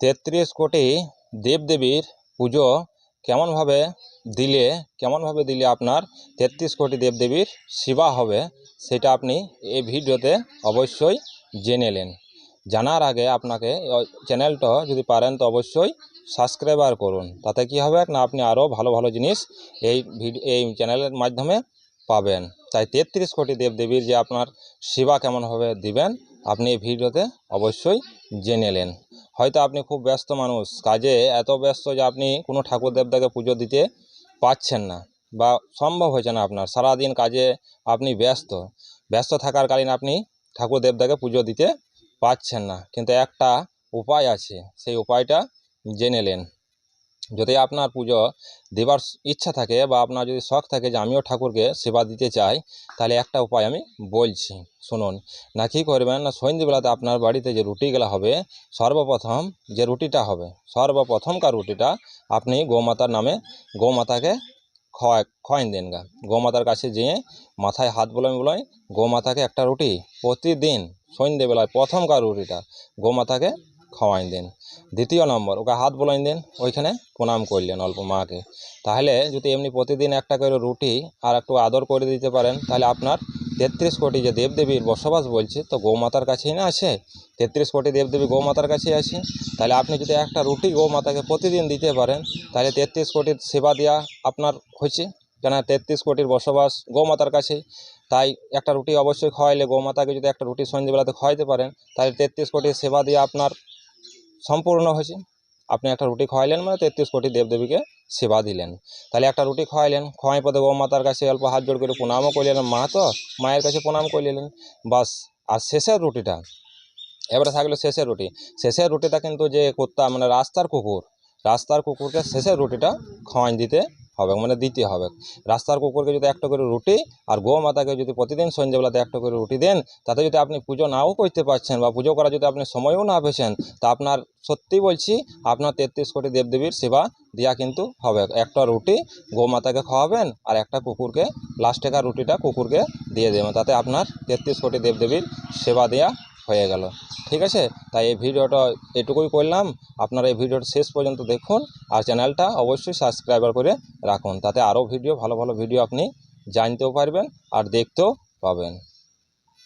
তেত্রিশ কোটি দেবদেবীর পুজো কেমনভাবে দিলে কেমনভাবে দিলে আপনার তেত্রিশ কোটি দেবদেবীর সেবা হবে, সেটা আপনি এই ভিডিওতে অবশ্যই জেনে নেন। জানার আগে আপনাকে চ্যানেলটা যদি পারেন তো অবশ্যই সাবস্ক্রাইবার করুন। তাতে কি হবে না, আপনি আরও ভালো ভালো জিনিস এই ভিডিও এই চ্যানেলের মাধ্যমে পাবেন। তাই তেত্রিশ কোটি দেবদেবীর যে আপনার সেবা কেমনভাবে দিবেন আপনি এই ভিডিওতে অবশ্যই জেনে নেন। হয়তো আপনি খুব ব্যস্ত মানুষ, কাজে এত ব্যস্ত যে আপনি কোনো ঠাকুর দেবতাকে পুজো দিতে পারছেন না বা সম্ভব হয়েছে না আপনার। সারাদিন কাজে আপনি ব্যস্ত ব্যস্ত থাকার কালীন আপনি ঠাকুর দেবতাকে পুজো দিতে পারছেন না। কিন্তু একটা উপায় আছে, সেই উপায়টা জেনে নেন। যদি আপনার পুজো দেবার ইচ্ছা থাকে বা আপনার যদি শখ থাকে যে আমিও ঠাকুরকে সেবা দিতে চাই, তাহলে একটা উপায় আমি বলছি। শুনুন, না কী করবেন? না সন্ধ্যেবেলাতে আপনার বাড়িতে যে রুটিগুলো হবে, সর্বপ্রথম যে রুটিটা হবে, সর্বপ্রথমকার রুটিটা আপনি গোমাতার নামে গোমাতাকে খয় খাওয়াইন দেন গা। গোমাতার কাছে যেয়ে মাথায় হাত বোলাই বোলাই গোমাতাকে একটা রুটি প্রতিদিন সন্ধ্যেবেলায় প্রথমকার রুটিটা গোমাতাকে খাওয়াইন দেন। দ্বিতীয় নম্বর, ওকে হাত বোলাইন দেন, ওইখানে প্রণাম করলেন অল্প মাকে। তাহলে যদি এমনি প্রতিদিন একটা করে রুটি আর একটু আদর করে দিতে পারেন, তাহলে আপনার তেত্রিশ কোটি যে দেবদেবীর বসবাস বলছে, তো গৌমাতার কাছেই না আছে? তেত্রিশ কোটি দেবদেবী গৌমাতার কাছেই আছে? তাহলে আপনি যদি একটা রুটি গৌমাতাকে প্রতিদিন দিতে পারেন, তাহলে তেত্রিশ কোটির সেবা দেওয়া আপনার হয়েছে? কেন তেত্রিশ কোটির বসবাস গৌমাতার কাছেই। তাই একটা রুটি অবশ্যই খাওয়াইলে গৌমাতাকে যদি একটা রুটি সন্ধ্যেবেলাতে খাওয়াইতে পারেন, তাহলে তেত্রিশ কোটির সেবা দিয়ে আপনার সম্পূর্ণ হয়েছে। আপনি একটা রুটি খাওয়াইলেন মানে তেত্রিশ কোটি দেবদেবীকে সেবা দিলেন। তাহলে একটা রুটি খোয়াইলেন, খোয়াই পদে মাতার কাছে অল্প হাত জোড় করে প্রণামও করলেন, মা তো মায়ের কাছে প্রণাম করলেন, বাস। আর শেষের রুটিটা, এবারে থাকল শেষের রুটি। শেষের রুটিটা কিন্তু যে কুত্তা মানে রাস্তার কুকুর, রাস্তার কুকুরকে শেষের রুটিটা খাওয়াই দিতে হবে মানে দিতে হবে। রাস্তার কুকুরকে যদি একটা করে রুটি আর গো মাতাকে যদি প্রতিদিন সন্ধ্যেবেলাতে একটা করে রুটি দেন, তাতে যদি আপনি পুজো নাও করতে পারছেন বা পুজো করা যদি আপনি সময়ও না পেয়েছেন, তা আপনার, সত্যি বলছি, আপনার তেত্রিশ কোটি দেবদেবীর সেবা দেওয়া কিন্তু হবে। একটা রুটি গোমাতাকে খাওয়াবেন আর একটা কুকুরকে লাস্টেকার রুটিটা কুকুরকে দিয়ে দেবেন, তাতে আপনার তেত্রিশ কোটি দেবদেবীর সেবা দেওয়া হয়ে গেল। ঠিক আছে? তাই এই ভিডিওটা এটুকুই করলাম। আপনারা এই ভিডিওটা শেষ পর্যন্ত দেখুন আর চ্যানেলটা অবশ্যই সাবস্ক্রাইবার করে রাখুন। তাতে আরও ভিডিও, ভালো ভালো ভিডিও আপনি জানতেও পারবেন আর দেখতেও পাবেন।